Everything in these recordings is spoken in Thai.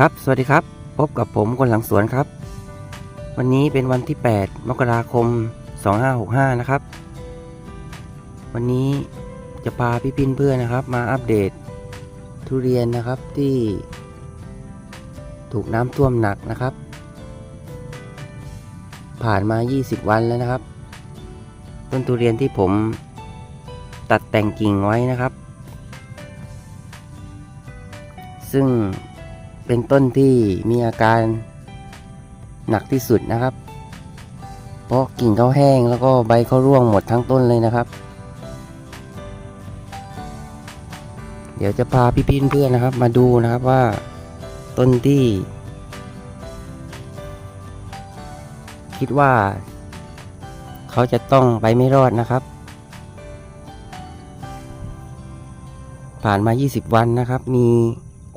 ครับ สวัสดีครับ พบกับผมคนหลังสวนครับ วันนี้เป็นวันที่ 8 มกราคม 2565 นะครับ วันนี้จะพาพี่พินเพื่อนนะครับ มาอัปเดตทุเรียนนะครับที่ ถูกน้ำท่วมหนักนะครับ ผ่านมา 20 วันแล้วนะครับ ต้นทุเรียนที่ผมตัดแต่งกิ่งไว้นะครับ ซึ่ง เป็นต้นที่มีอาการหนักที่สุดนะครับ เพราะกิ่งเขาแห้งแล้วก็ใบเขาร่วงหมดทั้งต้นเลยนะครับ เดี๋ยวจะพาพี่ๆเพื่อนๆนะครับ มาดูนะครับว่าต้นที่ คิดว่า เขาจะต้องไปไม่รอดนะครับ ผ่านมา 20 วันนะครับมี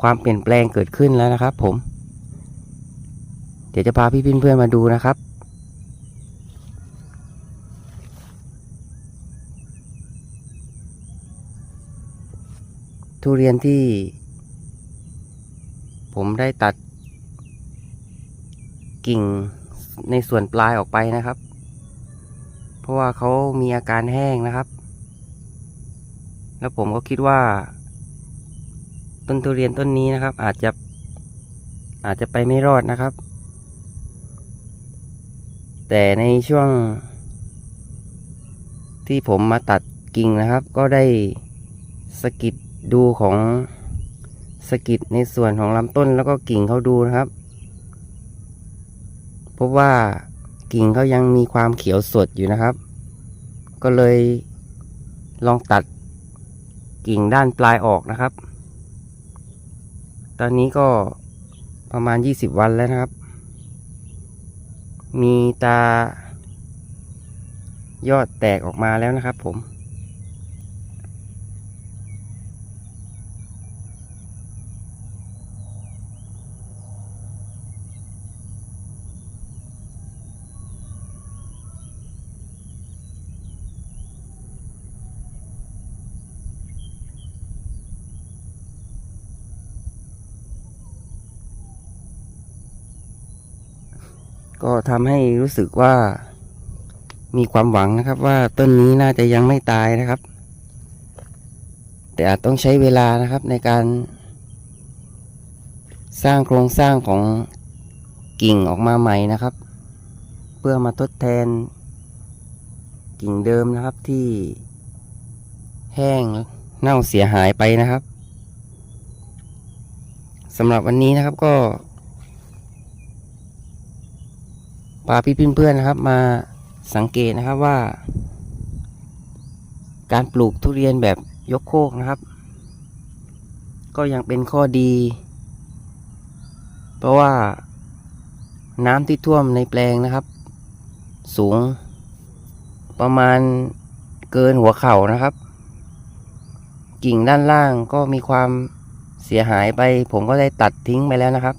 ความเปลี่ยนแปลงเกิดขึ้นแล้วนะครับ ผม เดี๋ยวจะพาพี่เพื่อนๆมาดูนะครับทุเรียนที่ ผมได้ตัด กิ่งในส่วนปลายออกไปนะครับ เพราะว่าเขามีอาการแห้งนะครับ แล้วผมก็คิดว่า ต้นทุเรียนต้นนี้นะครับ อาจจะอาจจะไปไม่รอดนะครับ แต่ในช่วง ที่ผมมาตัดกิ่งนะครับ ก็ได้สกิดดูของสกิดในส่วนของลำต้นแล้วก็กิ่งเขาดูนะครับพบว่ากิ่งเขายังมีความเขียวสดอยู่นะครับ ก็เลยลองตัดกิ่งด้านปลายออกนะครับ ตอนนี้ก็ประมาณ 20 วันแล้วนะครับ มีตายอดแตกออกมาแล้วนะครับผม ก็ทำให้รู้สึกว่ามีความหวังนะครับว่าต้นนี้น่าจะยังไม่ตายนะครับ แต่อาจต้องใช้เวลานะครับในการ สร้างโครงสร้างของกิ่งออกมาใหม่นะครับ เพื่อมาทดแทน กิ่งเดิมนะครับที่ แห้งเน่าเสียหายไปนะครับสำหรับวันนี้นะครับก็ พาพี่เพื่อนๆนะครับ มาสังเกตนะครับว่า การปลูกทุเรียนแบบยกโคกนะครับ ก็ยังเป็นข้อดี เพราะว่าน้ำที่ท่วมในแปลงนะครับ สูงประมาณเกินหัวเข่านะครับ กิ่งด้านล่างก็มีความเสียหายไป ผมก็ได้ตัดทิ้งไปแล้วนะครับ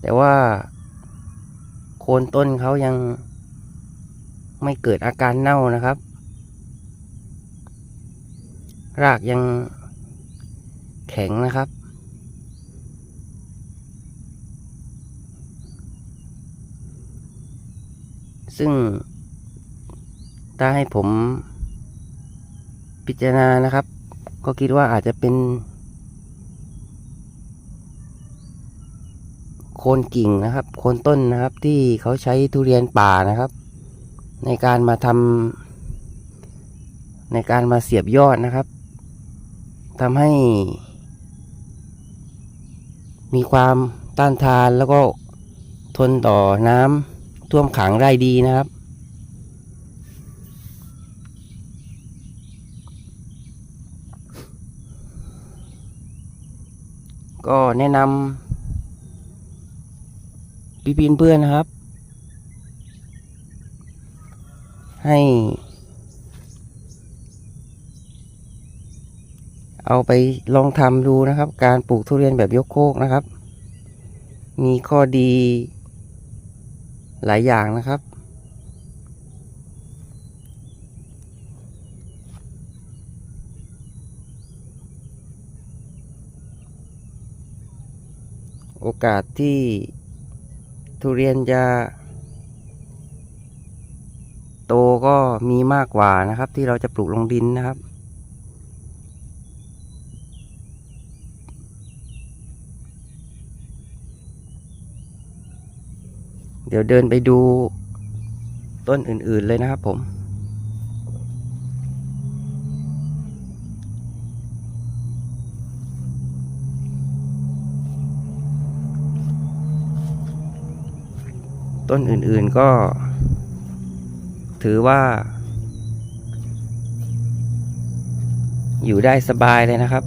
แต่ว่า คนต้นเขายังไม่เกิดอาการเน่านะครับ รากยังแข็งนะครับ ซึ่ง ถ้าให้ผมพิจารณานะครับ ก็คิดว่าอาจจะเป็น โคนกิ่งนะครับ โคนต้นนะครับที่เขาใช้ทุเรียนป่านะครับ ในการมาทำในการมาเสียบยอดนะครับทำให้ มีความต้านทานแล้วก็ทนต่อน้ำท่วมขังได้ดีนะครับ ก็แนะนำ พี่พีนเพื่อนนะครับ ให้ เอาไปลองทำดูนะครับ การปลูกทุเรียนแบบยกโคกนะครับ มีข้อดีหลายอย่างนะครับโอกาสที่ ทุเรียนจะโตก็มีมากกว่านะครับ ที่เราจะปลูกลงดินนะครับ เดี๋ยวเดินไปดูต้นอื่นๆเลยนะครับผม ต้นอื่นๆก็ ถือว่า อยู่ได้สบายเลยนะครับ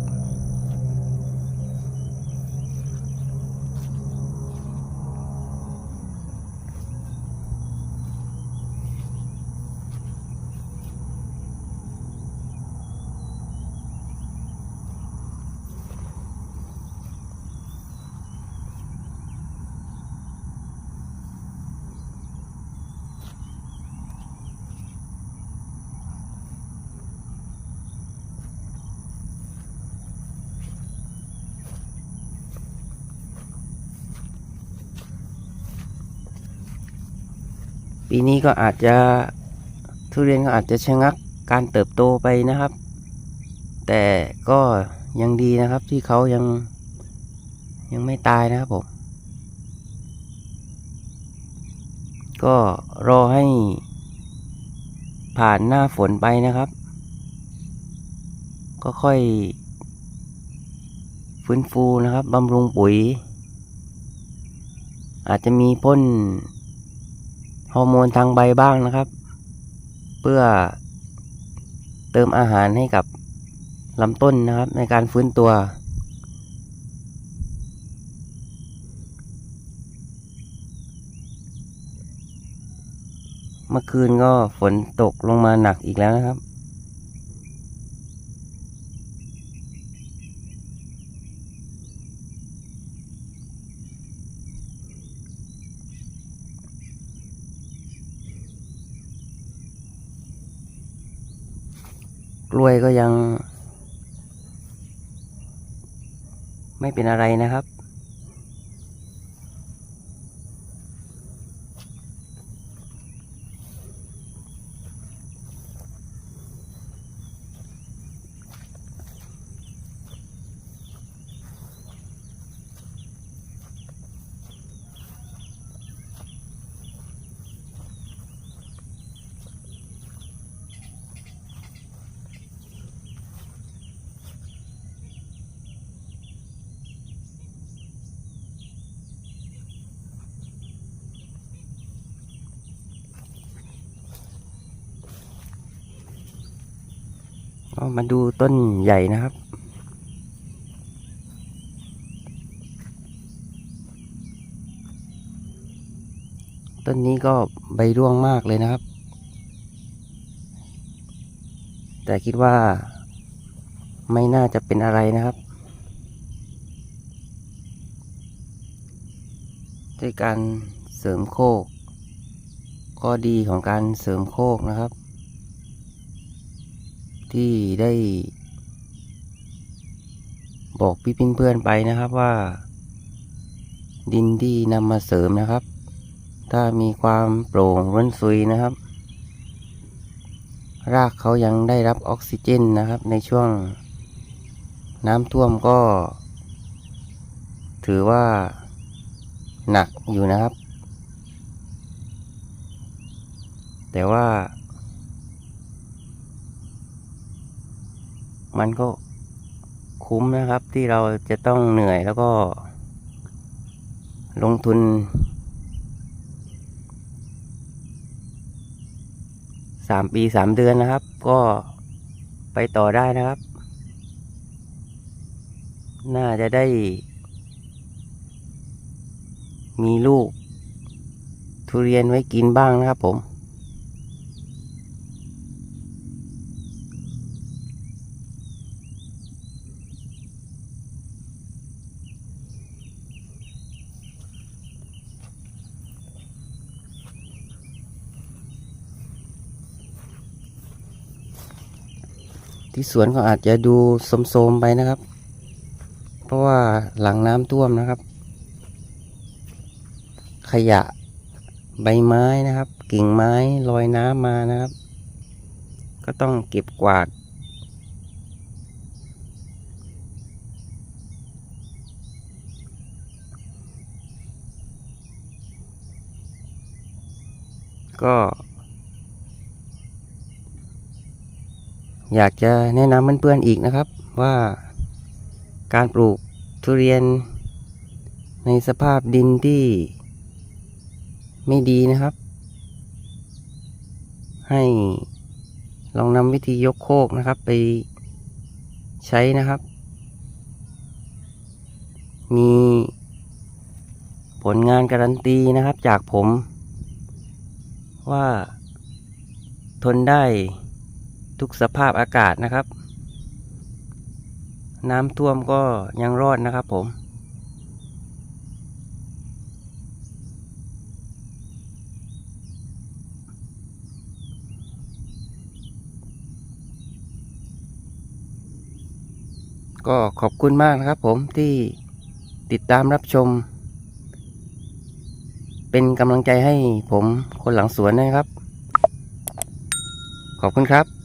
ปีนี้ก็อาจจะทุเรียนก็อาจจะชะงักการเติบโตไปนะครับ แต่ก็ยังดีนะครับที่เขายังยังไม่ตายนะครับผม ก็รอให้ผ่านหน้าฝนไปนะครับ ก็ค่อย ฟื้นฟูนะครับบำรุงปุ๋ย อาจจะมีพ่น ฮอร์โมนทางใบบ้างนะครับ เพื่อเติมอาหารให้กับลำต้นนะครับ ในการฟื้นตัว เมื่อคืนก็ฝนตกลงมาหนักอีกแล้วนะครับ ล้วยก็ยัง ไม่เป็นอะไรนะครับ มาดูต้นใหญ่นะครับ ต้นนี้ก็ใบร่วงมากเลยนะครับ แต่คิดว่าไม่น่าจะเป็นอะไรนะครับด้วยการเสริมโคกข้อดีของการเสริมโคกนะครับ ที่ได้ บอกพี่เพื่อนๆไปนะครับว่า ดินที่นำมาเสริมนะครับ ถ้ามีความโปร่งร่วนซุยนะครับ รากเขายังได้รับออกซิเจนนะครับ ในช่วงน้ำท่วมก็ ถือว่าหนักอยู่นะครับ แต่ว่า มันก็คุ้มนะครับที่เราจะต้องเหนื่อยแล้วก็ ลงทุน สามปีสามเดือนนะครับ ก็ไปต่อได้นะครับ น่าจะได้ มีลูก ทุเรียนไว้กินบ้างนะครับผม ที่สวนก็อาจจะดูโสมๆไปนะครับ เพราะว่าหลังน้ำท่วมนะครับ ขยะใบไม้นะครับ กิ่งไม้ลอยน้ำมานะครับ ก็ต้องเก็บกวาด ก็ อยากจะแนะนำเพื่อนๆอีกนะครับว่าการปลูกทุเรียนในสภาพดินที่ไม่ดีนะครับ ให้ลองนำวิธียกโคกนะครับไปใช้นะครับ มีผลงานการันตีนะครับจากผม ว่าทนได้ ทุกสภาพอากาศนะครับ น้ำท่วมก็ยังรอดนะครับผม ก็ขอบคุณมากนะครับผมที่ติดตามรับชม เป็นกำลังใจให้ผมคนหลังสวนนะครับ ขอบคุณครับ